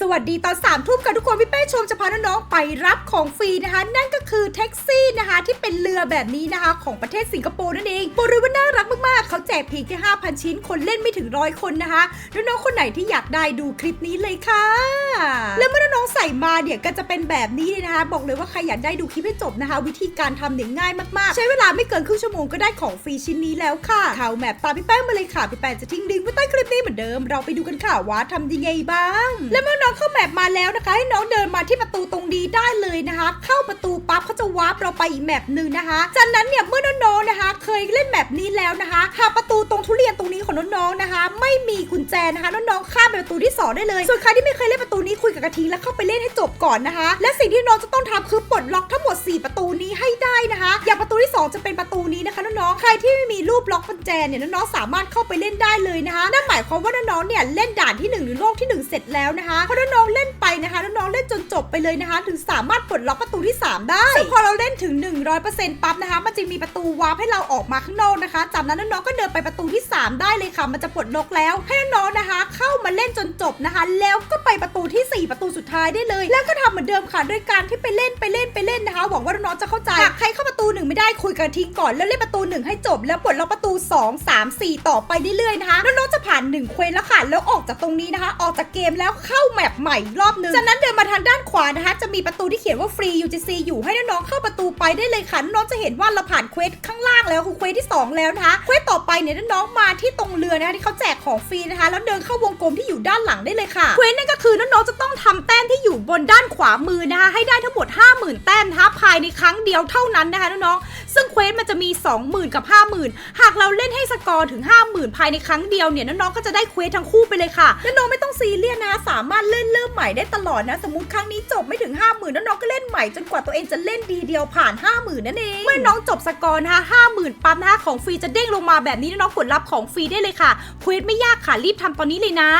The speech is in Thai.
สวัสดีตอนสามทุ่มค่ะทุกคน พี่เป้ชมจะพาน้องๆไปรับของฟรีนะคะ นั่นก็คือแท็กซี่นะคะที่เป็นเรือแบบนี้นะคะ ของประเทศสิงคโปร์นั่นเอง บริเวณหน่า เขาแจกเพียงแค่5,000 ชิ้น คนเล่นไม่ถึงร้อยคนนะคะน้องๆคนไหนที่อยากได้ดูคลิปนี้เลยค่ะ แล้วเมื่อน้องใส่มาเนี่ยก็จะเป็นแบบนี้เลยนะคะบอกเลยว่าใครอยากได้ดูคลิปให้จบนะคะ วิธีการทำเนี่ยง่ายมากๆ ใช้เวลาไม่เกินครึ่งชั่วโมงก็ได้ของฟรีชิ้นนี้แล้วค่ะข่าวแมปตามพี่แป้งมาเลยค่ะพี่แป้งจะทิ้งลิงก์ไว้ใต้คลิปนี้เหมือนเดิม เราไปดูกันค่ะว่าทำยังไงบ้าง และเมื่อน้องเข้าแมปมาแล้วนะคะ ให้น้องเดินมาที่ประตูตรงนี้ได้เลยนะคะ เข้าประตูปั๊บเขาจะวาร์ปเราไปอีกแมปหนึ่งนะคะจากนั้นเนี่ยเมื่อน้องๆนะคะ เคยเล่นแมปนี้แล้วนะคะ หากประตูตรงทุเรียนตรงนี้ของน้องๆนะคะ ไม่มีกุญแจนะคะน้องๆข้ามไปประตูที่สองได้เลยส่วนใครที่ไม่เคยเล่นประตูนี้คุยกับกะทิแล้วเข้าไปเล่นให้จบก่อนนะคะ และสิ่งที่น้องจะต้องทำคือปลดล็อกทั้งหมด 4 ประตูนี้ให้ได้นะคะ อย่างประตูที่ 2 จะเป็นประตูนี้นะคะน้องๆใครที่ไม่มีรูปล็อกกุญแจเนี่ยน้องๆสามารถเข้าไปเล่นได้เลยนะคะนั่นหมายความว่าน้องๆเนี่ยเล่นด่านที่หนึ่งหรือโลกที่หนึ่งเสร็จแล้วนะคะพอน้องๆเล่นไปนะคะน้องๆเล่นจน บไปเลยนะคะ ถึงสามารถปลดล็อกประตูที่ 3 ได้ซึ่งพอเราเล่นถึง 100%ปั๊บนะคะ มันจะมีประตูวาร์ปให้เราออกมาข้างนอกนะคะ จากนั้นน้องๆก็เดินไปประตูที่ 3 ได้เลยค่ะ มันจะปลดล็อกแล้ว ให้น้องๆนะคะ เข้ามาเล่นจนจบนะคะ แล้วก็ไปประตูที่ 4 ประตูสุดท้ายได้เลย แล้วก็ทำเหมือนเดิมค่ะด้วยการที่ไปเล่นไปเล่นไปเล่นนะคะ หวังว่าน้องๆจะเข้าใจหากใครเข้าประตูหนึ่งไม่ได้คุยกันทิ้งก่อนแล้วเล่นประตูหนึ่งให้จบ แล้วปลดล็อกประตู 2 3 4 ต่อไปเรื่อยๆนะคะน้องๆจะผ่านหนึ่งเควสแล้วค่ะแล้วออกจากตรงนี้นะคะ ออกจากเกมแล้วเข้าแมปใหม่รอบนึงจากนั้นเดินมาทางด้านขวานะคะ จะมีประตูที่เขียนว่าฟรี UGC อยู่ให้น้องๆเข้าประตูไปได้เลยค่ะน้องจะเห็นว่าเราผ่านเควสข้างล่างแล้วคือเควสที่สองแล้วนะคะเควสต่อไปเนี่ยน้องๆมาที่ตรงเรือนะคะที่เขาแจกของฟรีนะคะ แล้วเดินเข้าวงกลมที่อยู่ด้านหลังได้เลยค่ะเควสนั่นก็คือน้องๆจะต้องทำแต้มที่อยู่บนด้านขวามือนะคะให้ได้ทั้งหมด 50,000 แต้มนะคะภายในครั้งเดียวเท่านั้นนะคะน้องๆ ซึ่งเควสมันจะมี 20,000 กับ 50,000 หากเราเล่นให้สกอร์ถึง 50,000 ภายในครั้งเดียวเนี่ยน้องๆก็จะได้เควสทั้งคู่ไปเลยค่ะและน้องไม่ต้องซีเรียสนะ สามารถเล่นเริ่มใหม่ได้ตลอดนะ สมมติครั้งนี้จบไม่ถึง 50,000น้องๆก็เล่นใหม่จนกว่าตัวเองจะเล่นดีเดียวผ่าน 50,000 นั่นเองเมื่อน้องจบสกอร์นะคะ50,000ปั๊บนะคะของฟรีจะเด้งลงมาแบบนี้น้องๆกดรับของฟรีได้เลยค่ะเควสไม่ยากค่ะรีบทำตอนนี้เลยนะ